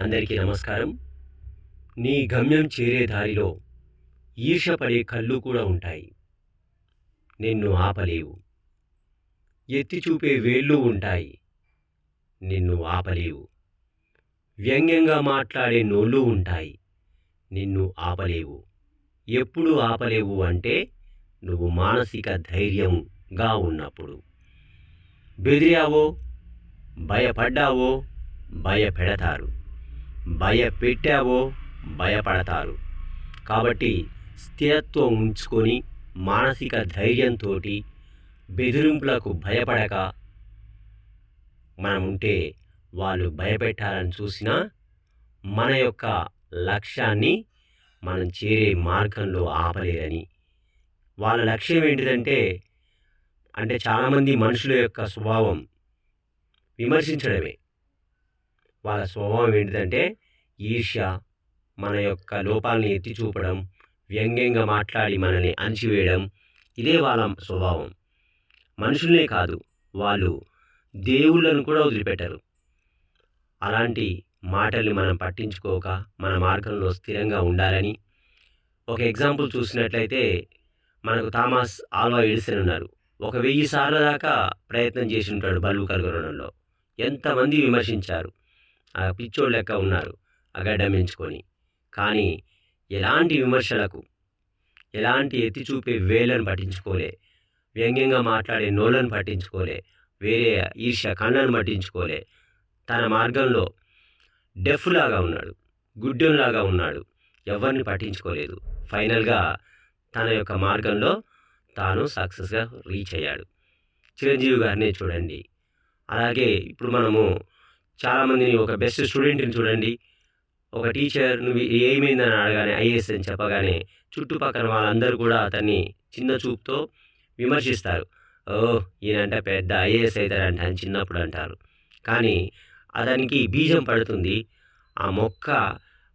అందరికీ నమస్కారం. నీ గమ్యం చేరే దారిలో ఈర్షపడే కళ్ళు కూడా ఉంటాయి. నిన్ను ఆపలేవు. ఎత్తి చూపే వేళ్ళు ఉంటాయి. నిన్ను ఆపలేవు. వ్యంగ్యంగా మాట్లాడే నోళ్ళు ఉంటాయి. నిన్ను ఆపలేవు. ఎప్పుడు ఆపలేవు అంటే నువ్వు మానసిక ధైర్యంగా ఉన్నప్పుడు. బెదిరావో భయపడ్డావో భయపెడతారు. భయపెట్టావో భయపడతారు. కాబట్టి స్థిరత్వం ఉంచుకొని మానసిక ధైర్యంతో బెదిరింపులకు భయపడక మనం ఉంటే వాళ్ళు భయపెట్టాలని చూసినా మన యొక్క లక్ష్యాన్ని మనం చేరే మార్గంలో ఆపలేరని. వాళ్ళ లక్ష్యం ఏంటిదంటే అంటే చాలామంది మనుషుల యొక్క స్వభావం విమర్శించడమే. వాళ్ళ స్వభావం ఏంటిదంటే ఈర్ష్య మన యొక్క లోపాలని ఎత్తి చూపడం వ్యంగ్యంగా మాట్లాడి మనల్ని అణిచివేయడం ఇదే వాళ్ళ స్వభావం. మనుషులనే కాదు వాళ్ళు దేవుళ్ళను కూడా వదిలిపెట్టరు. అలాంటి మాటల్ని మనం పట్టించుకోక మన మార్గంలో స్థిరంగా ఉండాలని ఒక ఎగ్జాంపుల్ చూసినట్లయితే మనకు థామస్ ఆల్వా ఎడిసన్ ఉన్నారు. ఒక వెయ్యి సార్లు దాకా ప్రయత్నం చేసి ఉంటాడు బల్బు కనుగొనడంలో ఎంతమంది విమర్శించారు. ఆ పిచ్చోళ్ళు లెక్క ఉన్నారు. అగడమించుకొని ఎంచుకొని కానీ ఎలాంటి విమర్శలకు ఎలాంటి ఎత్తి చూపే వేలను పట్టించుకోలే వ్యంగ్యంగా మాట్లాడే నోళ్ళను పట్టించుకోలే వేరే ఈర్ష్య కళ్ళను పట్టించుకోలే. తన మార్గంలో డెఫ్ లాగా ఉన్నాడు గుడ్డెంలాగా ఉన్నాడు ఎవరిని పట్టించుకోలేదు. ఫైనల్గా తన యొక్క మార్గంలో తాను సక్సెస్గా రీచ్ అయ్యాడు. చిరంజీవి గారినే చూడండి. అలాగే ఇప్పుడు మనము చాలామందిని ఒక బెస్ట్ స్టూడెంట్ని చూడండి. ఒక టీచర్ నువ్వు ఏమైందని అడగానే ఐఏఎస్ అని చెప్పగానే చుట్టుపక్కల వాళ్ళందరూ కూడా అతన్ని చిన్న చూపుతో విమర్శిస్తారు. ఓ ఈయనంట పెద్ద ఐఏఎస్ అవుతాడంట అని చిన్నప్పుడు అంటారు. కానీ అతనికి బీజం పడుతుంది. ఆ మొక్క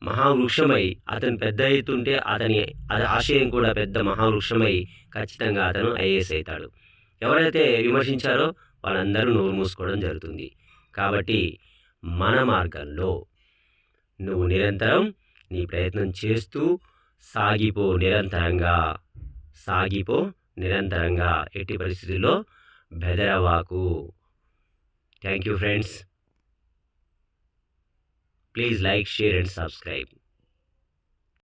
మహావృక్షమై అతను పెద్ద అవుతుంటే అతని అది ఆశయం కూడా పెద్ద మహావృక్షమై ఖచ్చితంగా అతను ఐఏఎస్ అవుతాడు. ఎవరైతే విమర్శించారో వాళ్ళందరూ నోరు మూసుకోవడం జరుగుతుంది. కాబట్టి మన మార్గంలో నువ్వు నిరంతరం నీ ప్రయత్నం చేస్తూ సాగిపో నిరంతరంగా. సాగిపో నిరంతరంగా. ఎట్టి పరిస్థితుల్లో బెదరవాకు. Thank you friends. Please like share and subscribe.